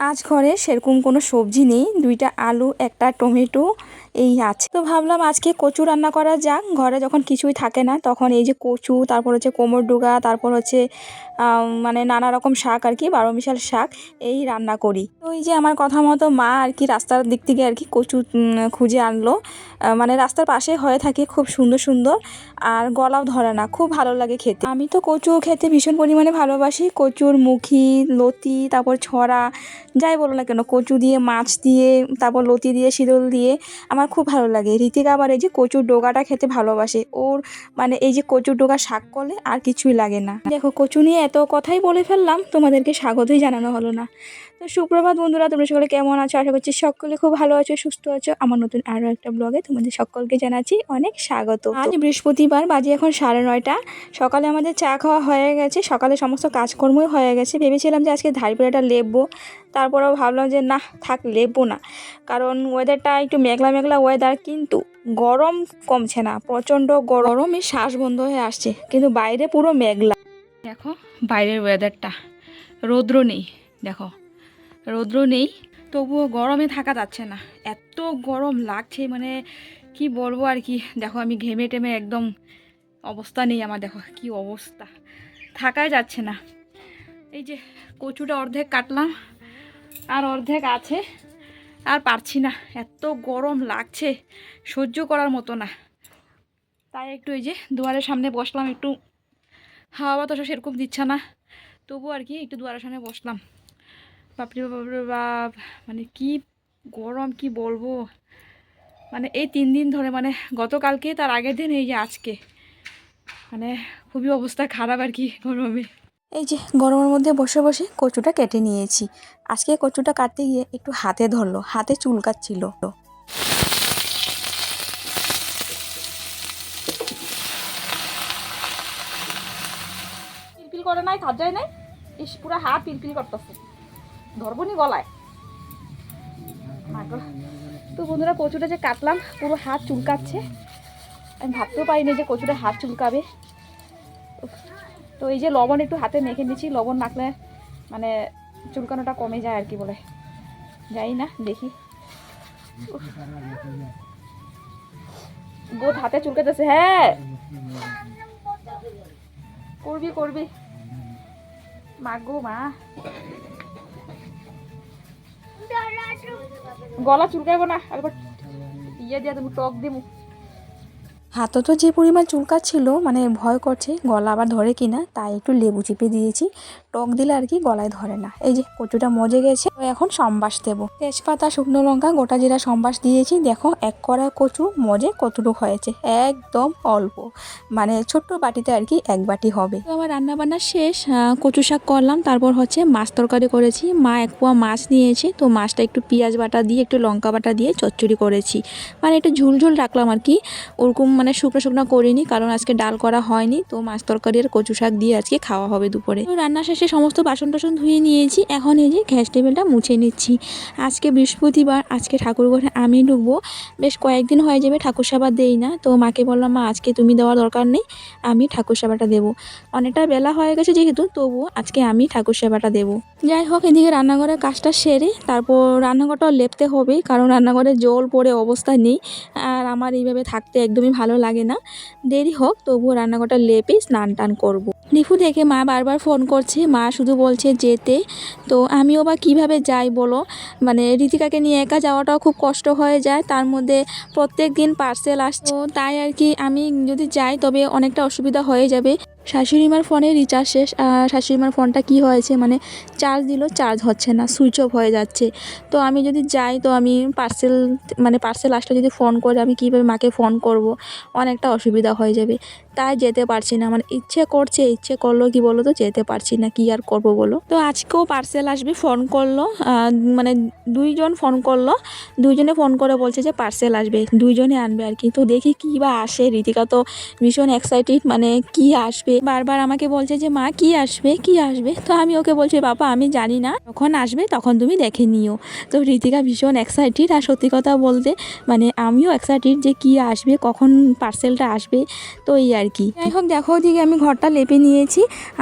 আজ ঘরে সেরকম কোনো সবজি নেই। দুইটা আলু একটা টমেটো এই আছে। তো ভাবলাম আজকে কচু রান্না করা যাক। ঘরে যখন কিছুই থাকে না, তখন এই যে কচু, তারপর হচ্ছে কোমর ডুগা, তারপর হচ্ছে মানে নানা রকম শাক আর কি, বারো মিশাল শাক, এই রান্না করি। তো এই যে আমার কথা মতো মা আর কি রাস্তার দিক থেকে আর কি কচু খুঁজে আনলো। মানে রাস্তার পাশে হয়ে থাকে খুব সুন্দর সুন্দর, আর গলাও ধরে না, খুব ভালো লাগে খেতে। আমি তো কচু খেতে ভীষণ পরিমাণে ভালোবাসি। কচুর মুখি, লতি, তারপর ছড়া, যাই বলো না কেন, কচু দিয়ে, মাছ দিয়ে, তারপর লতি দিয়ে, শিদল দিয়ে, আমার খুব ভালো লাগে। ঋতিকা আবার এই যে কচুর ডোগাটা খেতে ভালোবাসে। ওর মানে এই যে কচুর ডোগা শাক করলে আর কিছুই লাগে না। দেখো, কচু নিয়ে এত কথাই বলে ফেললাম, তোমাদেরকে স্বাগতই জানানো হলো না। তো সুপ্রভাত বন্ধুরা, তোমরা সকলে কেমন আছো? আশা করছি সকলে খুব ভালো আছো, সুস্থ আছো। আমার নতুন আরও একটা ব্লগে তোমাদের সকলকে জানাচ্ছি অনেক স্বাগত। আজ বৃহস্পতিবার, বাজে এখন সাড়ে নয়টা। সকালে আমাদের চা খাওয়া হয়ে গেছে। সকালে সমস্ত কাজকর্মই হয়ে গেছে। ভেবেছিলাম যে আজকে ধারিপাড়াটা লেপবো তারপরেও ভাবলাম যে না, থাক লেপবো না। কারণ ওয়েদারটা একটু মেঘলা মেঘলা ওয়েদার কিন্তু গরম কমছে না, প্রচণ্ড গরমে। শ্বাস বন্ধ হয়ে আসছে, কিন্তু বাইরে পুরো মেঘলা। দেখো, বাইরের ওয়েদারটা রৌদ্র নেই, দেখো। রৌদ্র নেই, তবুও গরমে থাকা যাচ্ছে না। এত গরম লাগছে মানে কি বলব আর কি। দেখো, আমি ঘেমে টেমে একদম অবস্থা নেই আমার, দেখো কি অবস্থা। থাকাই যাচ্ছে না। এই যে কচুটা অর্ধেক কাটলাম, আর অর্ধেক আছে। আর পারছি না। এত গরম লাগছে, সহ্য করার মতো না। তাই একটু এই যে দুয়ারের সামনে বসলাম, একটু হাওয়া বাতাসও সেরকম দিচ্ছে না। তবু আর কি একটু দুয়ারের সামনে বসলাম। বাপরে বাপ বাপরে বাপ মানে কি গরম, কি বলব? মানে এই তিন দিন ধরে মানে গতকালকে, তার আগের দিন, এই যে আজকে। মানে খুবই অবস্থা খারাপ আর কি গরমে। এই যে গরমের মধ্যে বসে বসে কচুটা কেটে নিয়েছি। আজকে কচুটা কাটতে গিয়ে একটু হাতে ধরলো, হাতে চুলকাচ্ছিল। পিলপিল করে নাই খাদ যায় নাই? ইস, পুরো হাত পিলপিল করতেছে। ধরবো নি গলায়। তো বন্ধুরা কচুটা যে কাটলাম, পুরো হাত চুলকাচ্ছে। আমি ভাবতেও পারিনি যে কচুটা হাত চুলকাবে। তো এই যে লবণ একটু হাতে মেখে নিচ্ছি, লবণ মাখলে মানে চুলকানোটা কমে যায় আর কি বলে। যাই না, দেখি। বোধ হাতে চুলকাতেছে হ্যাঁ। করবি করবি। মা গো মা। গলা চুলকাইব না একবার ইয়ে দিয়ে তুমি টক দিমু হাতও তো যে পরিমাণ চুলকাচ্ছিল মানে ভয় করছে গলা আবার ধরে কিনা, তাই একটু লেবু চিপে দিয়েছি। টক দিলে আর কি গলায় ধরে না। এই যে কচুটা মজে গেছে, তো এখন সম্বাস দেবো। তেজপাতা, শুকনো লঙ্কা, গোটা জিরা সম্বাস দিয়েছি। দেখো, এক কড়া কচু মজে কতটুকু হয়েছে। একদম অল্প মানে ছোট্ট বাটিতে আর কি এক বাটি হবে। তো রান্না বান্না শেষ কচু শাক করলাম। তারপর হচ্ছে মাছ তরকারি করেছি। মা এক পোয়া মাছ নিয়েছে, তো মাছটা একটু পেঁয়াজ বাটা দিয়ে, একটু লঙ্কা বাটা দিয়ে চচ্চড়ি করেছি। মানে একটু ঝুল ঝুল রাখলাম আর কি। ওরকম মানে শুকনো শুকনো করিনি, কারণ আজকে ডাল করা হয়নি, তো মাছ তরকারি আর কচু শাক দিয়ে আজকে খাওয়া হবে দুপুরে। তো রান্না শেষে সমস্ত বাসন টাসন ধুয়ে নিয়েছি, এখন এই যে গ্যাস টেবিলটা মুছে নিচ্ছি। আজকে বৃহস্পতিবার, আজকে ঠাকুর ঘরে আমি ঢুকবো। বেশ কয়েকদিন হয়ে যাবে ঠাকুর সেবা দেই না, তো মাকে বললাম, মা, আজকে তুমি দেওয়ার দরকার নেই, আমি ঠাকুর সেবাটা দেবো। অনেকটা বেলা হয়ে গেছে যেহেতু, তবুও আজকে আমি ঠাকুর সেবাটা দেবো। যাই হোক, এদিকে রান্নাঘরের কাজটা সেরে তারপর রান্নাঘরটাও লেপতে হবে, কারণ রান্নাঘরে জল পড়ে অবস্থা নেই, আর আমার এইভাবে থাকতে একদমই ভালো লাগে না। দেরি হোক, তবুও রান্নাঘরটা লেপে স্নান টান করব। নিফু দেখে মা বারবার ফোন করছে, মা শুধু বলছে যেতে। তো আমিও বা কীভাবে যাই বলো? মানে ঋতিকাকে নিয়ে একা যাওয়াটাও খুব কষ্ট হয়ে যায়, তার মধ্যে প্রত্যেক দিন পার্সেল আসছে তাই আর কি, আমি যদি যাই তবে অনেকটা অসুবিধা হয়ে যাবে। শাশুড়ি মার ফোনে রিচার্জ শেষ, আর শাশুড়ি মার ফোনটা কি হয়েছে? মানে চার্জ দিল চার্জ হচ্ছে না সুইচ অফ হয়ে যাচ্ছে। তো আমি যদি যাই, তো আমি পার্সেল মানে পার্সেল আসলে যদি ফোন করে, আমি কীভাবে মাকে ফোন করব? অনেকটা অসুবিধা হয়ে যাবে। তাই যেতে পারছি না। মানে ইচ্ছে করছে, ইচ্ছে করল কি বলো তো, যেতে পারছি না। কি আর করব বলো? তো আজকেও পার্সেল আসবে ফোন করল মানে দুইজন ফোন করল। দুইজনে ফোন করে বলছে যে পার্সেল আসবে, দুইজনে আনবে আর কি। তো দেখি কী বা আসে। রীতিকা তো ভীষণ এক্সাইটেড মানে কি আসবে? বারবার আমাকে বলছে যে, মা, কি আসবে? কি আসবে? তো আমি ওকে বলছি, বাবা, আমি জানি না। যখন আসবে, তখন তুমি দেখে নিও। তো রীতিকা ভীষণ এক্সাইটেড আর সত্যি কথা বলতে মানে আমিও এক্সাইটেড যে কি আসবে, কখন পার্সেলটা আসবে, তো এই আর কি। যাই হোক, দেখো ওদিকে আমি ঘরটা লেপে নিয়েছি।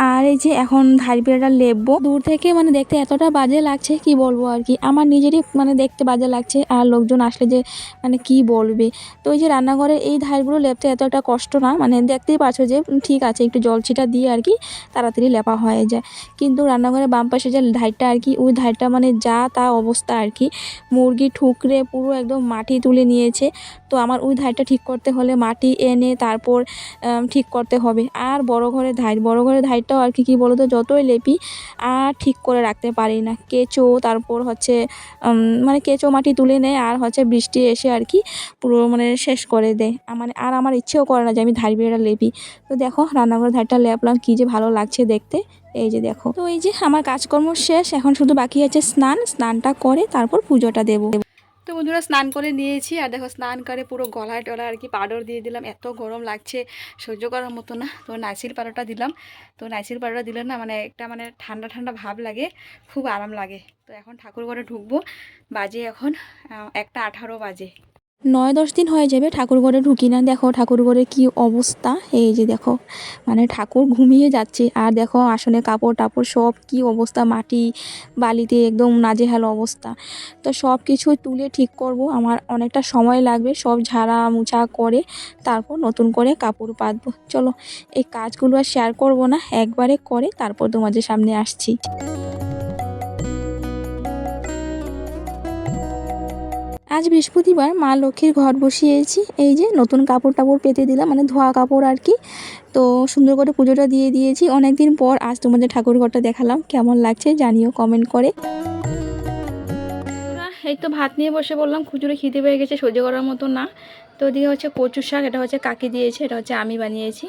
আর এই যে এখন ধাড়ি পেড়াটা লেপবো। দূর থেকে মানে দেখতে এতটা বাজে লাগছে, কি বলব আর কি। আমার নিজেরই মানে দেখতে বাজে লাগছে। আর লোকজন আসলে যে মানে কি বলবে? তো ওই যে রান্নাঘরের এই ধারগুলো লেপতে এতটা কষ্ট না মানে দেখতেই পাচ্ছ যে ঠিক আছে, একটু জল ছিটা দিয়ে আর কি তাড়াতাড়ি লেপা হয়ে যায়। কিন্তু রান্নাঘরের বাম পাশে যে ধারটা আর কি, ওই ধারটা মানে যা তা অবস্থা আর কি। মুরগি, ঠুকরে পুরো একদম মাটি তুলে নিয়েছে। তো আমার ওই ধারটা ঠিক করতে হলে মাটি এনে তারপর ঠিক করতে হবে। আর বড় ঘরের ধার, বড় ঘরের ধারটাও আর কি, কী বলতো, যতই লেপি, আর ঠিক করে রাখতে পারি না। কেঁচো, তারপর হচ্ছে মানে কেঁচো মাটি তুলে নেয়, আর হচ্ছে বৃষ্টি এসে আর কি পুরো মানে শেষ করে দেয়। মানে আর আমার ইচ্ছেও করে না যে আমি ধার বিয়েটা লেপি। তো দেখো, রান্নাঘরের ধারটা লেপলাম, কী যে ভালো লাগছে দেখতে। এই যে দেখো। তো এই যে আমার কাজকর্ম শেষ, এখন শুধু বাকি আছে স্নান। স্নানটা করে তারপর পুজোটা দেবো। তো বন্ধুরা স্নান করে নিয়েছি আর দেখো স্নান করে পুরো গলায় টলা আর কি পাউডার দিয়ে দিলাম। এত গরম লাগছে, সহ্য করার মতো না। তো নাইসিল পাউডারটা দিলাম। তো নাইসিল পাউডার দিলে না মানে একটা মানে ঠান্ডা ঠান্ডা ভাব লাগে, খুব আরাম লাগে। তো এখন ঠাকুর ঘরে ঢুকবো। বাজে এখন একটা আঠারো বাজে। নয় দশ দিন হয়ে যাবে ঠাকুর ঘরে ঢুকি না। দেখো ঠাকুর ঘরে কি অবস্থা। এই যে দেখো মানে ঠাকুর ঘুমিয়ে যাচ্ছে। আর দেখো আসনে কাপড় টাপড় সব কি অবস্থা, মাটি বালিতে একদম নাজেহাল অবস্থা। তো সব কিছু তুলে ঠিক করব। আমার অনেকটা সময় লাগবে, সব ঝাড়া মুছা করে তারপর নতুন করে কাপড় পাতবো চলো, এই কাজগুলো আর শেয়ার করব না, একবারে করে তারপর তোমাদের সামনে আসছি। আজ বৃহস্পতিবার মা লক্ষ্মীর ঘর বসিয়েছি। এই যে নতুন কাপড় টাপড় পেতে দিলাম মানে ধোয়া কাপড় আর কি। তো সুন্দর করে পুজোটা দিয়ে দিয়েছি। অনেক দিন পর আজ তোমাদের ঠাকুর ঘরটা দেখালাম। কেমন লাগছে জানিও কমেন্ট করে। এই তো ভাত নিয়ে বসে বললাম, খুচুরে খিদে পেয়ে গেছে, সহ্য করার মতো না। তো ওদিকে হচ্ছে কচু শাক, এটা হচ্ছে কাকি দিয়েছে, এটা হচ্ছে আমি বানিয়েছি।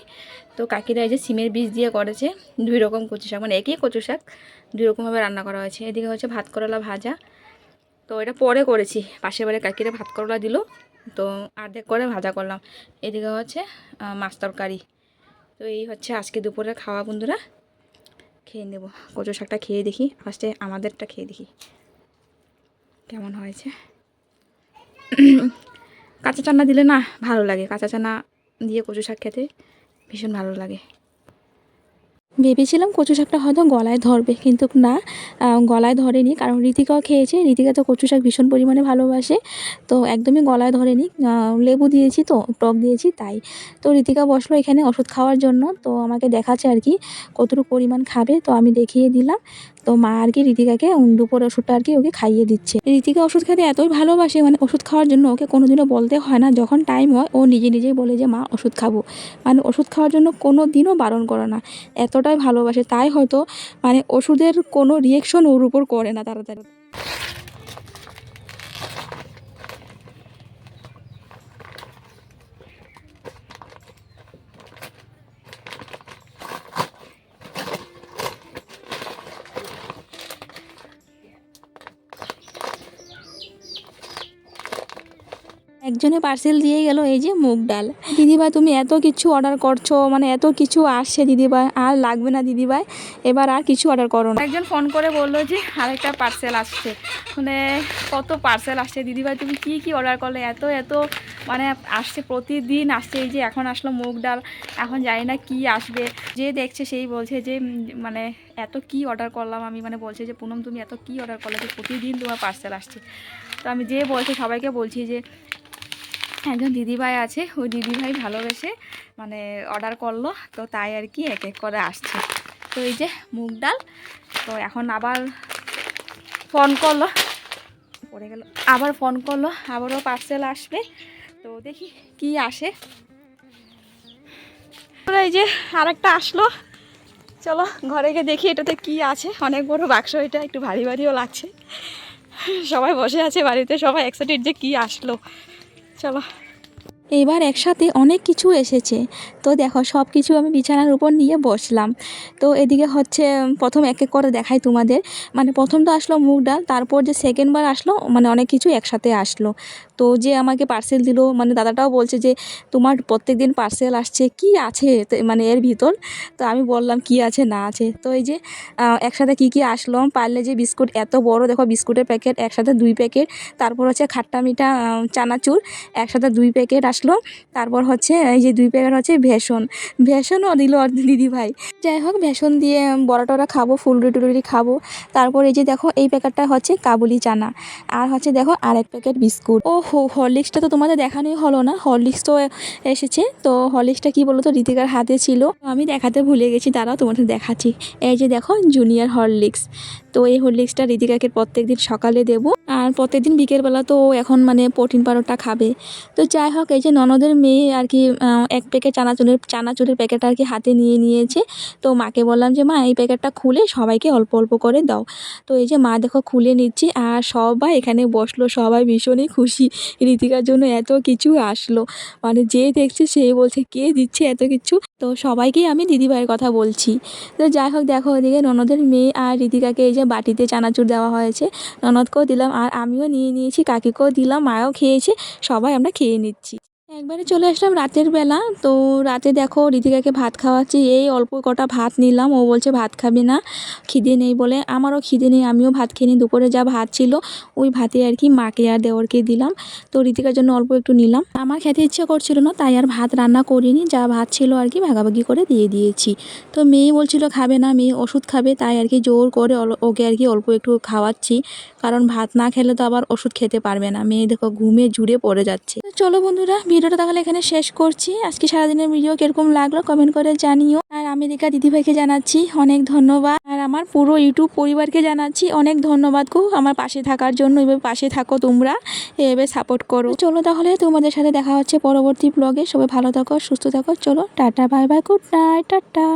তো কাকিরা এই যে সিমের বীজ দিয়ে করেছে, দুই রকম কচু শাক মানে একই কচু শাক, দুই রকমভাবে রান্না করা হয়েছে। এদিকে হচ্ছে ভাত করলা ভাজা তো এটা পরে করেছি। পাশের বাড়ি কাকিরা ভাত করলা দিল, তো অর্ধেক করে ভাজা করলাম। এদিকে হচ্ছে মাছ তরকারি। তো এই হচ্ছে আজকে দুপুরে খাওয়া, বন্ধুরা। খেয়ে নেব। কচু শাকটা খেয়ে দেখি। ফার্স্টে আমাদেরটা খেয়ে দেখি। কেমন হয়েছে? কাঁচা চানা দিলে না ভালো লাগে। কাঁচা চানা দিয়ে কচু শাক খেতে ভীষণ ভালো লাগে। ভেবেছিলাম কচু শাকটা হয়তো গলায় ধরবে, কিন্তু না গলায় ধরেনি। কারণ ঋতিকাও খেয়েছে ঋতিকা তো কচু শাক ভীষণ পরিমাণে ভালোবাসে, তো একদমই গলায় ধরেনি। লেবু দিয়েছি তো, টক দিয়েছি, তাই। তো ঋতিকা বসল এখানে ওষুধ খাওয়ার জন্য, তো আমাকে দেখাচ্ছে আর কি কতটুকু পরিমাণ খাবে, তো আমি দেখিয়ে দিলাম। তো মা আর কি ঋতিকাকে দুপুর ওষুধটা আর কি ওকে খাইয়ে দিচ্ছে। ঋতিকা ওষুধ খেতে এতই ভালোবাসে মানে ওষুধ খাওয়ার জন্য ওকে কোনোদিনও বলতে হয় না। যখন টাইম হয়, ও নিজে নিজেই বলে যে, মা, ওষুধ খাব। মানে ওষুধ খাওয়ার জন্য কোনো দিনও বারণ করে না। এতটাই ভালোবাসে, তাই হয়তো মানে ওষুধের কোনো রিয়েকশন ওর উপর করে না তাড়াতাড়ি। একজনে পার্সেল দিয়ে গেল, এই যে মুগ ডাল। দিদিভাই, তুমি এত কিছু অর্ডার করছ মানে এত কিছু আসছে দিদিভাই, আর লাগবে না দিদিভাই, এবার আর কিছু অর্ডার করো না। একজন ফোন করে বলল যে, আরেকটা পার্সেল আসছে। মানে কত পার্সেল আসছে? দিদিভাই, তুমি কি কি অর্ডার করলে? এত এত মানে আসছে প্রতিদিন, আসছে এই যে এখন আসলো মুগ ডাল, এখন জানি না কি আসবে। যে দেখছে সেই বলছে যে মানে এত কি অর্ডার করলাম আমি মানে বলছে যে, পুনম তুমি এত কি অর্ডার করলে যে প্রতিদিন তোমার পার্সেল আসছে। তো আমি যে বলছে, সবাইকে বলছি যে একজন দিদিভাই আছে, ওই দিদিভাই ভালোবেসে মানে অর্ডার করল, তো তাই আর কি এক এক করে আসছে। তো এই যে মুগ ডাল, তো এখন আবার ফোন করল, পড়ে গেল, আবার ফোন করল, আবারও পার্সেল আসবে, তো দেখি কি আসে। এই যে আরেকটা আসলো, চলো ঘরে গিয়ে দেখি এটাতে কি আছে, অনেক বড় বাক্স এটা, একটু ভারী ভারীও লাগছে। সবাই বসে আছে বাড়িতে, সবাই এক্সাইটেড যে কি আসলো। চলো এবার একসাথে অনেক কিছু এসেছে। তো দেখো সব কিছু আমি বিছানার উপর নিয়ে বসলাম। তো এদিকে হচ্ছে, প্রথম এক এক করে দেখাই তোমাদের। মানে প্রথম তো আসলো মুগ ডাল, তারপর যে সেকেন্ডবার আসলো মানে অনেক কিছু একসাথে আসলো। তো যে আমাকে পার্সেল দিল মানে দাদাটাও বলছে যে, তোমার প্রত্যেক দিন পার্সেল আসছে, কি আছে মানে এর ভিতর? তো আমি বললাম, কি আছে, না আছে? তো এই যে একসাথে কি কি আসলো, পারলে যে বিস্কুট এত বড়, দেখো বিস্কুটের প্যাকেট, একসাথে দুই প্যাকেট, তারপর হচ্ছে খাট্টা মিঠা চানাচুর, একসাথে দুই প্যাকেট, আর আসলো। তারপর হচ্ছে এই যে দুই প্যাকেট হচ্ছে ভেষণ। ভেষণও দিল দিদি ভাই। যাই হোক, ভেষণ দিয়ে বড়া টরা খাব ফুলরি টুলরি খাব। তারপর এই যে দেখো, এই প্যাকেটটা হচ্ছে কাবুলি চানা। আর হচ্ছে দেখো, আরেক প্যাকেট বিস্কুট। ও হো হরলিক্সটা তো তোমাদের দেখানোই হলো না। হরলিক্স তো এসেছে। তো হরলিক্সটা কি বলো তো ঋতিকার হাতে ছিল। আমি দেখাতে ভুলে গেছি তারাও তোমাদের দেখাচ্ছি। এই যে দেখো জুনিয়র হরলিক্স। তো এই হরলিক্সটা ঋতিকাকে প্রত্যেক দিন সকালে দেবো। আর প্রত্যেক দিন বিকেলবেলা তো এখন মানে প্রোটিন পাউডারটা খাবে। তো যাই হোক, এই যে ননদের মেয়ে আর কি এক প্যাকেট চানাচুরের চানাচুরের প্যাকেট আর কি হাতে নিয়ে নিয়েছে। তো মাকে বললাম যে, মা, এই প্যাকেটটা খুলে সবাইকে অল্প অল্প করে দাও। তো এই যে মা দেখো খুলে নিচ্ছি আর সবাই এখানে বসল, সবাই ভীষণই খুশি। ঋতিকার জন্য এত কিছু আসলো। মানে যে দেখছে সে বলছে, কে দিচ্ছে এত কিছু? তো সবাইকেই আমি দিদিভাইয়ের কথা বলছি। তো যাই হোক, দেখো ওদিকে ননদের মেয়ে আর ঋতিকাকে এই যে বাটিতে চানাচুর দেওয়া হয়েছে। ননদকেও দিলাম আর আমিও নিয়ে নিয়েছি, কাকিকেও দিলাম, মাও খেয়েছে, সবাই আমরা খেয়ে নিচ্ছি। একবারে চলে আসলাম রাতের বেলা। তো রাতে দেখো ঋতিকাকে ভাত খাওয়াচ্ছি। এই অল্প কটা ভাত নিলাম। ও বলছে, ভাত খাবে না, খিদে নেই বলে। আমারও খিদে নেই, আমিও ভাত খেয়ে নিই দুপুরে যা ভাত ছিল, ওই ভাতে আর কি মাকে আর দেওরকে দিলাম। তো ঋতিকার জন্য অল্প একটু নিলাম। আমার খেতে ইচ্ছে করছিল না, তাই আর ভাত রান্না করিনি। যা ভাত ছিল আর কি ভাগাভাগি করে দিয়ে দিয়েছি। তো মেয়ে বলছিল, খাবে না, মেয়ে ওষুধ খাবে। তাই আর কি জোর করে ওকে আর কি অল্প একটু খাওয়াচ্ছি। কারণ ভাত না খেলে তো আবার ওষুধ খেতে পারবে না। মেয়ে দেখো, ঘুমে জুড়ে পড়ে যাচ্ছে। চলো বন্ধুরা, ভিডিওটা তাহলে এখানে শেষ করছি। আজকে সারাদিনের ভিডিও কীরকম লাগল কমেন্ট করে জানিও। আর আমেরিকা দিদিভাইকে জানাচ্ছি অনেক ধন্যবাদ। আর আমার পুরো ইউটিউব পরিবারকে জানাচ্ছি অনেক ধন্যবাদ গো, আমার পাশে থাকার জন্য। এভাবে পাশে থাকো তোমরা, এভাবে সাপোর্ট করো। চলো তাহলে তোমাদের সাথে দেখা হচ্ছে পরবর্তী ব্লগে সবাই ভালো থাকো, সুস্থ থাকো। চলো, tata bye bye good night tata.